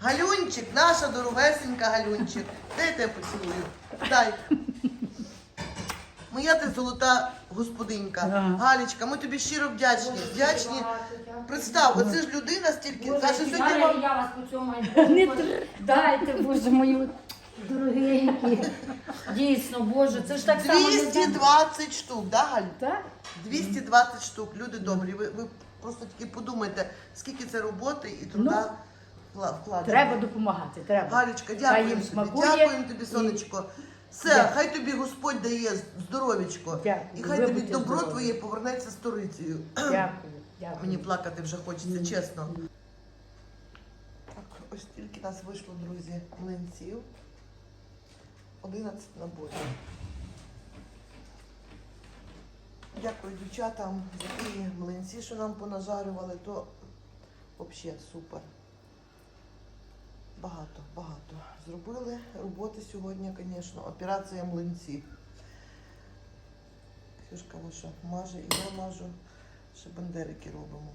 Галюнчик, наша дорогесенька Галюнчик. Дай я тебе поцілую. Дай. Моя ти золота господинька. Галічка, ми тобі щиро вдячні. Вдячні. Представ, оце ж людина стільки. Боже, Каже, сьогодні вам я вас по цьому Не Боже, Дайте, Боже мою дорогенькі. Дійсно, Боже, це ж так само. не так. 220 штук, да, Галь? Так? 220 штук, люди добрі. Ви, ви просто тільки подумайте, скільки це роботи і труда вкла- вкладено. Треба допомагати. Треба. Галічка, дякуємо їм тобі. смакує. Дякуємо тобі, сонечко. Все, Дякую. хай тобі Господь дає здоров'ячко. Дякую. І хай Ви тобі будьте добро здорові. твоє повернеться сторицею. Дякую. Дякую. Мені плакати вже хочеться, чесно. Так, ось тільки нас вийшло, друзі, млинців. 11 наборів. Дякую дівчатам за ті млинці, що нам понажарювали, то взагалі супер. Багато, багато. Зробили роботи сьогодні, звісно. Операція млинці. Ксюшка ваша маже і я мажу, ще бандерики робимо.